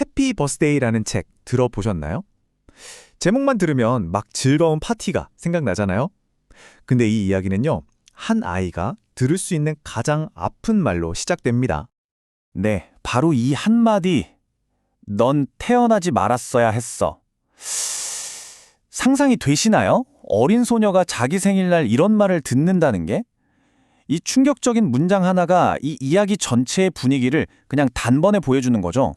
해피 버스데이라는 책 들어보셨나요? 제목만 들으면 막 즐거운 파티가 생각나잖아요? 근데 이 이야기는요, 한 아이가 들을 수 있는 가장 아픈 말로 시작됩니다. 네, 바로 이 한마디. 넌 태어나지 말았어야 했어. 상상이 되시나요? 어린 소녀가 자기 생일날 이런 말을 듣는다는 게? 이 충격적인 문장 하나가 이 이야기 전체의 분위기를 그냥 단번에 보여주는 거죠.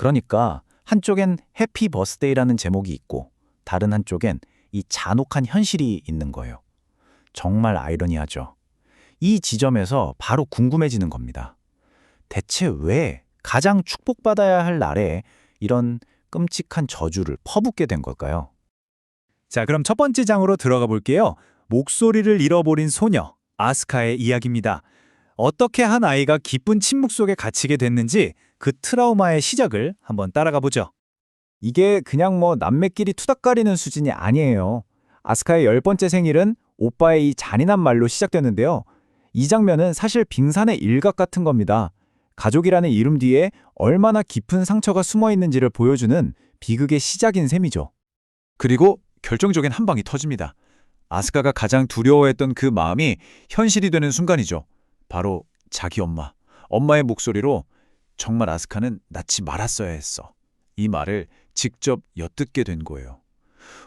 그러니까 한쪽엔 해피 버스데이라는 제목이 있고 다른 한쪽엔 이 잔혹한 현실이 있는 거예요. 정말 아이러니하죠. 이 지점에서 바로 궁금해지는 겁니다. 대체 왜 가장 축복받아야 할 날에 이런 끔찍한 저주를 퍼붓게 된 걸까요? 자, 그럼 첫 번째 장으로 들어가 볼게요. 목소리를 잃어버린 소녀, 아스카의 이야기입니다. 어떻게 한 아이가 기쁜 침묵 속에 갇히게 됐는지 그 트라우마의 시작을 한번 따라가 보죠. 이게 그냥 뭐 남매끼리 투닥거리는 수준이 아니에요. 아스카의 열 번째 생일은 오빠의 이 잔인한 말로 시작되는데요. 이 장면은 사실 빙산의 일각 같은 겁니다. 가족이라는 이름 뒤에 얼마나 깊은 상처가 숨어 있는지를 보여주는 비극의 시작인 셈이죠. 그리고 결정적인 한 방이 터집니다. 아스카가 가장 두려워했던 그 마음이 현실이 되는 순간이죠. 바로 자기 엄마, 엄마의 목소리로 정말 아스카는 낳지 말았어야 했어. 이 말을 직접 엿듣게 된 거예요.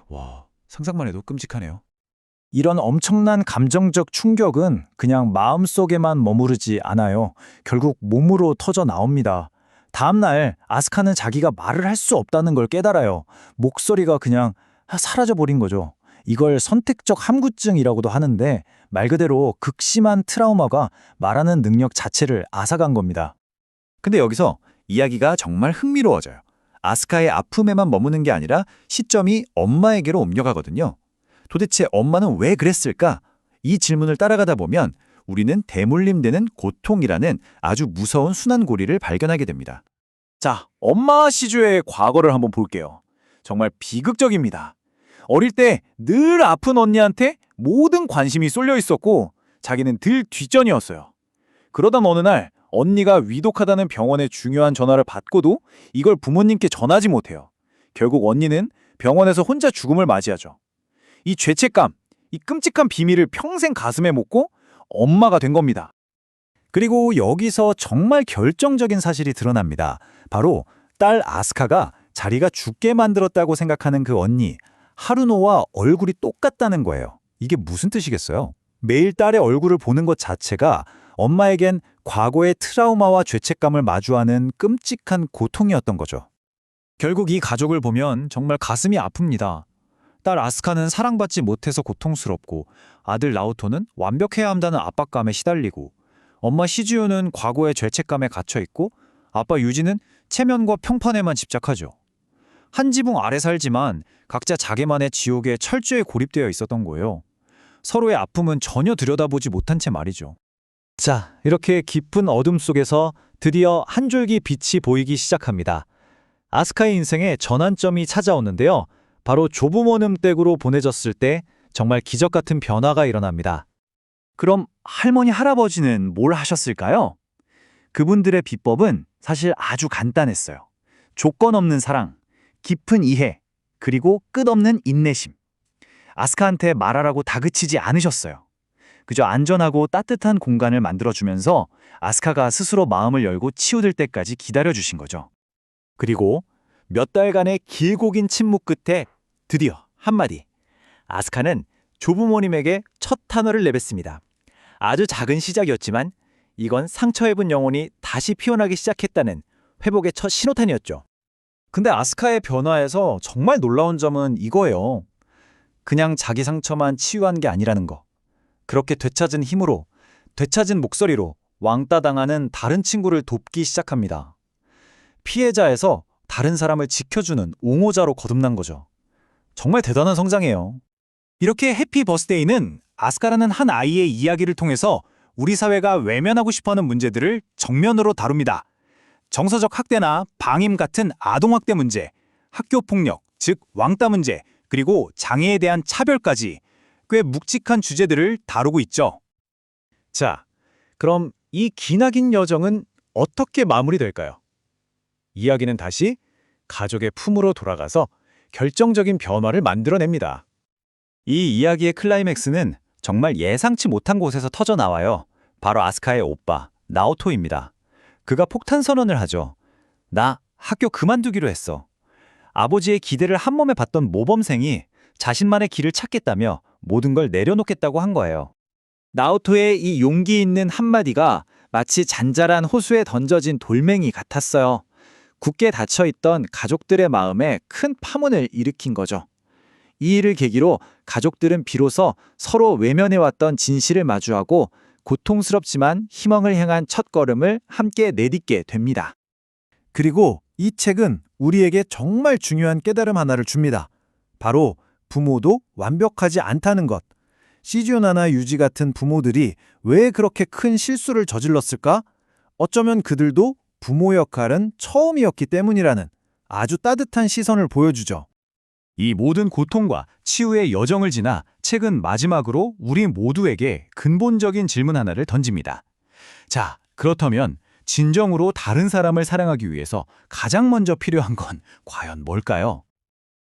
와, 상상만 해도 끔찍하네요. 이런 엄청난 감정적 충격은 그냥 마음속에만 머무르지 않아요. 결국 몸으로 터져 나옵니다. 다음날 아스카는 자기가 말을 할 수 없다는 걸 깨달아요. 목소리가 그냥 사라져 버린 거죠. 이걸 선택적 함구증이라고도 하는데 말 그대로 극심한 트라우마가 말하는 능력 자체를 앗아간 겁니다. 근데 여기서 이야기가 정말 흥미로워져요. 아스카의 아픔에만 머무는 게 아니라 시점이 엄마에게로 옮겨가거든요. 도대체 엄마는 왜 그랬을까? 이 질문을 따라가다 보면 우리는 대물림되는 고통이라는 아주 무서운 순환고리를 발견하게 됩니다. 자, 엄마 시주의 과거를 한번 볼게요. 정말 비극적입니다. 어릴 때 늘 아픈 언니한테 모든 관심이 쏠려 있었고 자기는 늘 뒷전이었어요. 그러던 어느 날 언니가 위독하다는 병원의 중요한 전화를 받고도 이걸 부모님께 전하지 못해요. 결국 언니는 병원에서 혼자 죽음을 맞이하죠. 이 죄책감, 이 끔찍한 비밀을 평생 가슴에 묻고 엄마가 된 겁니다. 그리고 여기서 정말 결정적인 사실이 드러납니다. 바로 딸 아스카가 자리가 죽게 만들었다고 생각하는 그 언니 하루노와 얼굴이 똑같다는 거예요. 이게 무슨 뜻이겠어요? 매일 딸의 얼굴을 보는 것 자체가 엄마에겐 과거의 트라우마와 죄책감을 마주하는 끔찍한 고통이었던 거죠. 결국 이 가족을 보면 정말 가슴이 아픕니다. 딸 아스카는 사랑받지 못해서 고통스럽고 아들 나오토는 완벽해야 한다는 압박감에 시달리고 엄마 시즈요는 과거의 죄책감에 갇혀 있고 아빠 유지는 체면과 평판에만 집착하죠. 한 지붕 아래 살지만 각자 자기만의 지옥에 철저히 고립되어 있었던 거예요. 서로의 아픔은 전혀 들여다보지 못한 채 말이죠. 자, 이렇게 깊은 어둠 속에서 드디어 한 줄기 빛이 보이기 시작합니다. 아스카의 인생에 전환점이 찾아오는데요. 바로 조부모님 댁으로 보내졌을 때 정말 기적 같은 변화가 일어납니다. 그럼 할머니, 할아버지는 뭘 하셨을까요? 그분들의 비법은 사실 아주 간단했어요. 조건 없는 사랑, 깊은 이해, 그리고 끝없는 인내심. 아스카한테 말하라고 다그치지 않으셨어요. 그저 안전하고 따뜻한 공간을 만들어주면서 아스카가 스스로 마음을 열고 치우들 때까지 기다려주신 거죠. 그리고 몇 달간의 길고 긴 침묵 끝에 드디어 한마디. 아스카는 조부모님에게 첫 단어를 내뱉습니다. 아주 작은 시작이었지만 이건 상처 입은 영혼이 다시 피어나기 시작했다는 회복의 첫 신호탄이었죠. 근데 아스카의 변화에서 정말 놀라운 점은 이거예요. 그냥 자기 상처만 치유한 게 아니라는 거. 그렇게 되찾은 힘으로, 되찾은 목소리로 왕따 당하는 다른 친구를 돕기 시작합니다. 피해자에서 다른 사람을 지켜주는 옹호자로 거듭난 거죠. 정말 대단한 성장이에요. 이렇게 해피 버스데이는 아스카라는 한 아이의 이야기를 통해서 우리 사회가 외면하고 싶어하는 문제들을 정면으로 다룹니다. 정서적 학대나 방임 같은 아동학대 문제, 학교 폭력, 즉 왕따 문제, 그리고 장애에 대한 차별까지 꽤 묵직한 주제들을 다루고 있죠. 자, 그럼 이 기나긴 여정은 어떻게 마무리될까요? 이야기는 다시 가족의 품으로 돌아가서 결정적인 변화를 만들어냅니다. 이 이야기의 클라이맥스는 정말 예상치 못한 곳에서 터져 나와요. 바로 아스카의 오빠, 나오토입니다. 그가 폭탄 선언을 하죠. 나 학교 그만두기로 했어. 아버지의 기대를 한 몸에 받던 모범생이 자신만의 길을 찾겠다며 모든 걸 내려놓겠다고 한 거예요. 나오토의 이 용기 있는 한마디가 마치 잔잔한 호수에 던져진 돌멩이 같았어요. 굳게 닫혀있던 가족들의 마음에 큰 파문을 일으킨 거죠. 이 일을 계기로 가족들은 비로소 서로 외면해왔던 진실을 마주하고 고통스럽지만 희망을 향한 첫 걸음을 함께 내딛게 됩니다. 그리고 이 책은 우리에게 정말 중요한 깨달음 하나를 줍니다. 바로 부모도 완벽하지 않다는 것. 시즈오나나 유지 같은 부모들이 왜 그렇게 큰 실수를 저질렀을까? 어쩌면 그들도 부모 역할은 처음이었기 때문이라는 아주 따뜻한 시선을 보여주죠. 이 모든 고통과 치유의 여정을 지나 책은 마지막으로 우리 모두에게 근본적인 질문 하나를 던집니다. 자, 그렇다면 진정으로 다른 사람을 사랑하기 위해서 가장 먼저 필요한 건 과연 뭘까요?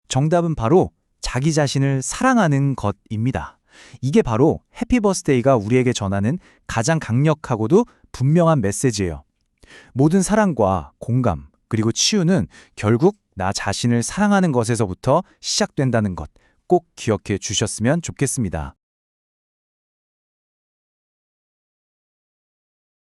정답은 바로 자기 자신을 사랑하는 것입니다. 이게 바로 해피버스데이가 우리에게 전하는 가장 강력하고도 분명한 메시지예요. 모든 사랑과 공감, 그리고 치유는 결국 나 자신을 사랑하는 것에서부터 시작된다는 것 꼭 기억해 주셨으면 좋겠습니다.